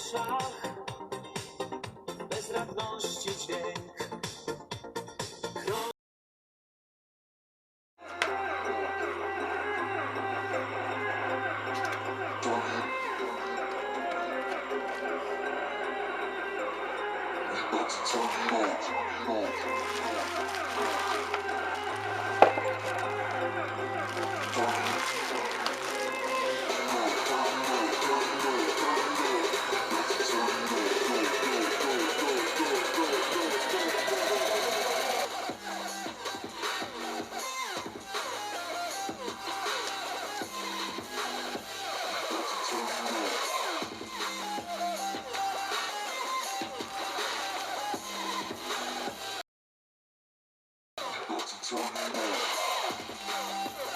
uszach bezradności dźwięk. Don't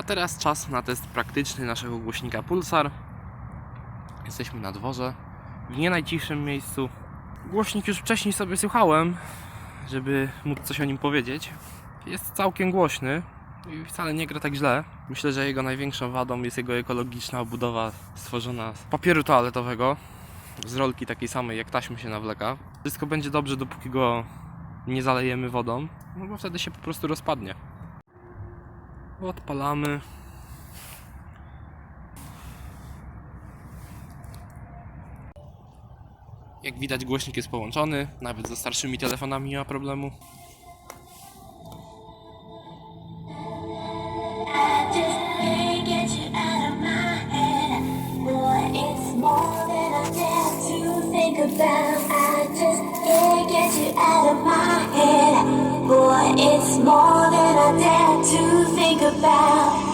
A teraz czas na test praktyczny naszego głośnika Pulsar. Jesteśmy na dworze, w nie najciszym miejscu. Głośnik już wcześniej sobie słuchałem, żeby móc coś o nim powiedzieć. Jest całkiem głośny i wcale nie gra tak źle. Myślę, że jego największą wadą jest jego ekologiczna obudowa stworzona z papieru toaletowego, z rolki takiej samej jak taśmy się nawleka. Wszystko będzie dobrze, dopóki go nie zalejemy wodą, no bo wtedy się po prostu rozpadnie. Odpalamy. Jak widać głośnik jest połączony, nawet ze starszymi telefonami nie ma problemu. about. I just can't get you out of my head. Boy, it's more than I dare to think about.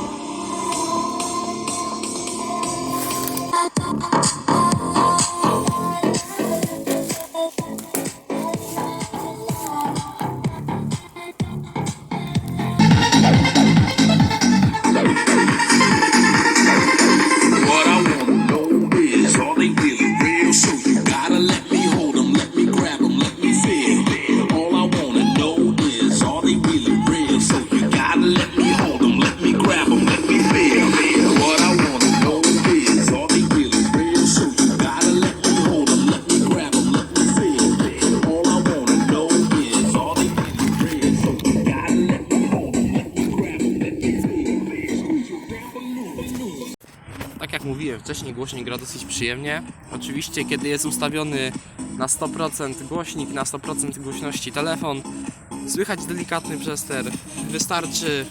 Mówiłem wcześniej, głośnik gra dosyć przyjemnie. Oczywiście, kiedy jest ustawiony na 100% głośnik, na 100% głośności telefon, słychać delikatny przester. Wystarczy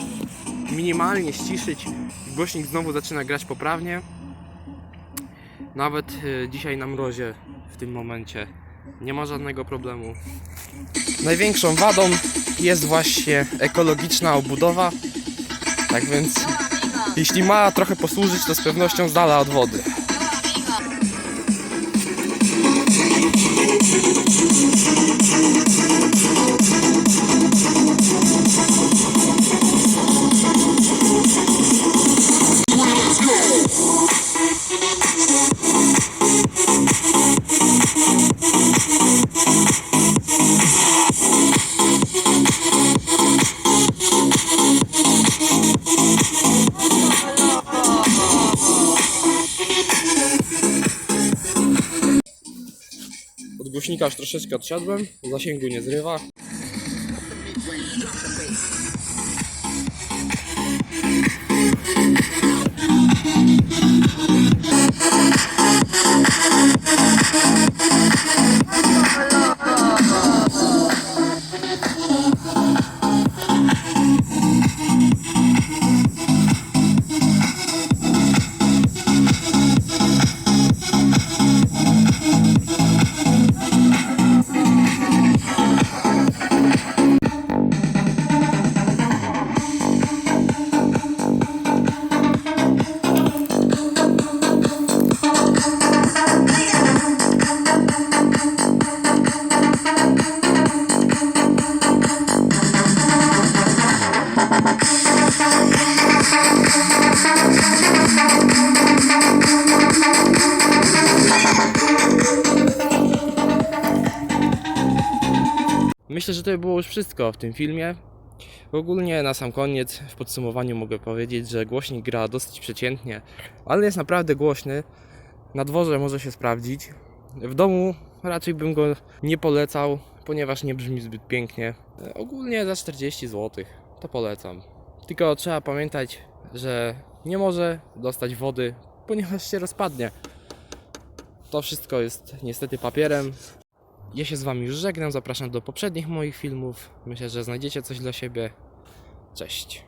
minimalnie ściszyć głośnik znowu zaczyna grać poprawnie. Nawet e, dzisiaj na mrozie w tym momencie nie ma żadnego problemu. Największą wadą jest właśnie ekologiczna obudowa. Tak więc jeśli ma trochę posłużyć, to z pewnością z dala od wody. Głośnika troszeczkę odsiadłem, zasięgu nie zrywa. Myślę, że to było już wszystko w tym filmie. Ogólnie na sam koniec, w podsumowaniu mogę powiedzieć, że głośnik gra dosyć przeciętnie, ale jest naprawdę głośny. Na dworze może się sprawdzić. W domu raczej bym go nie polecał, ponieważ nie brzmi zbyt pięknie. Ogólnie za 40 zł to polecam. Tylko trzeba pamiętać, że nie może dostać wody, ponieważ się rozpadnie. To wszystko jest niestety papierem, ja się z Wami już żegnam, zapraszam do poprzednich moich filmów. Myślę, że znajdziecie coś dla siebie. Cześć.